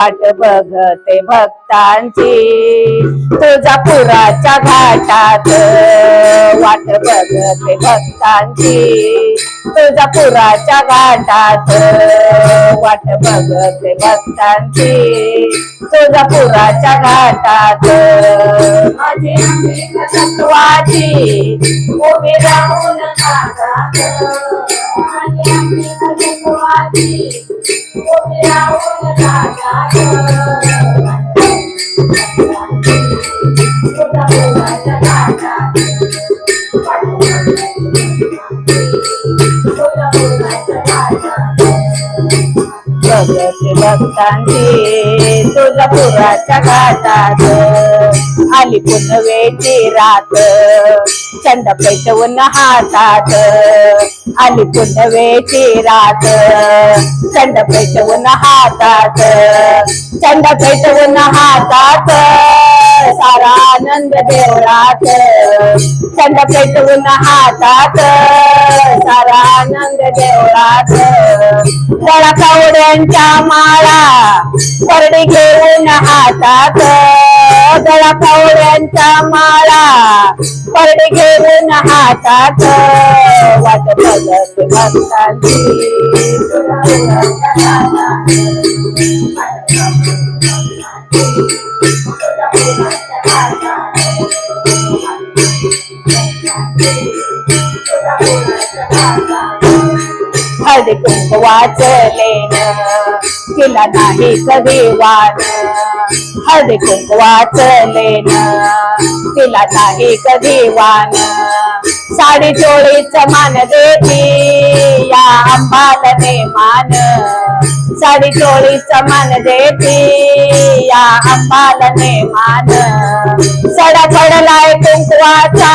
वाट बघते भक्तांची. तुळजापुराच्या घाटात वाट बघते भक्तांची. तुळजापुराच्या घाटात वाट बघते भक्तांची. तुळजापुराच्या घाटात माझी तत्वाची उभी राहून घाटात भक्तांची तुळजापुराच्या घाटात आली पुनवेची रात चंद पेटवून हातात. आली पुनवेची रात चंद पेटवून हातात चंड पेटवून हातात. सारा आनंद देवळात चंड पेटवून हातात. सारा आनंद देवळात तळा कवड्यांच्या माळा. परडी घेऊन हातात. गळा कवड्यांच्या माळा. परडी घेऊन हातात. वाट बघत भक्तांची हळदी कुंक वाचले तिला नाही कधी वान हळदी कुंक वाचलेन तिला नाही कधी वान साडी चोळीच मान देती या अंबालने मान साडी चोळीच मान देती या अंबालने मान सडा पडलाय कुंकवाचा.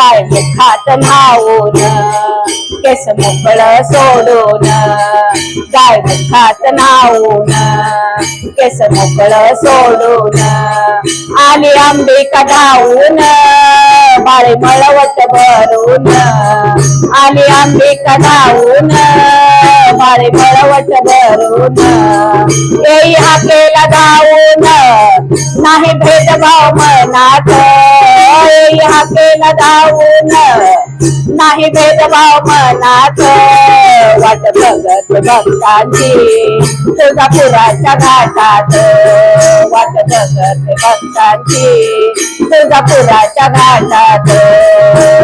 वाट खात काय मुखात न्हावून केस मोकळ सोडून गाय मुखात न्हावून केस मोकळ सोडून आली आंबिका धावून बाळे मळवट भरून आली अंबिका धावून बाळे मळवट भरून येई हाकेला धावून नाही भेदभाव मनात येई हाकेला धावून नाही भेदभाव मनात वाट बघत भक्तांची तुळजापुराच्या घाटात वाट बघत भक्तांची तुळजापुराच्या घाटात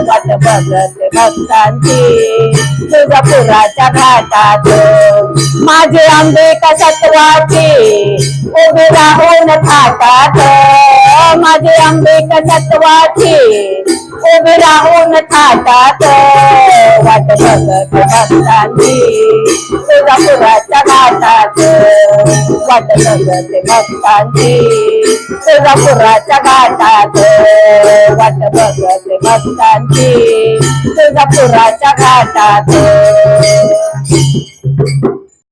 वाट बघत भक्तांची तुळजापुराच्या घाटात माझे आंबे का सत्वाचे उभे राहून थाटात माझे आंबेक सत्वाचे उभी राहून थाटात वाट बघत भक्तांची तुळजापुराच्या घाटात. वाट बघत भक्तांची तुळजापुराच्या घाटात. वाट बघत भक्तांची तुळजापुराच्या घाटात.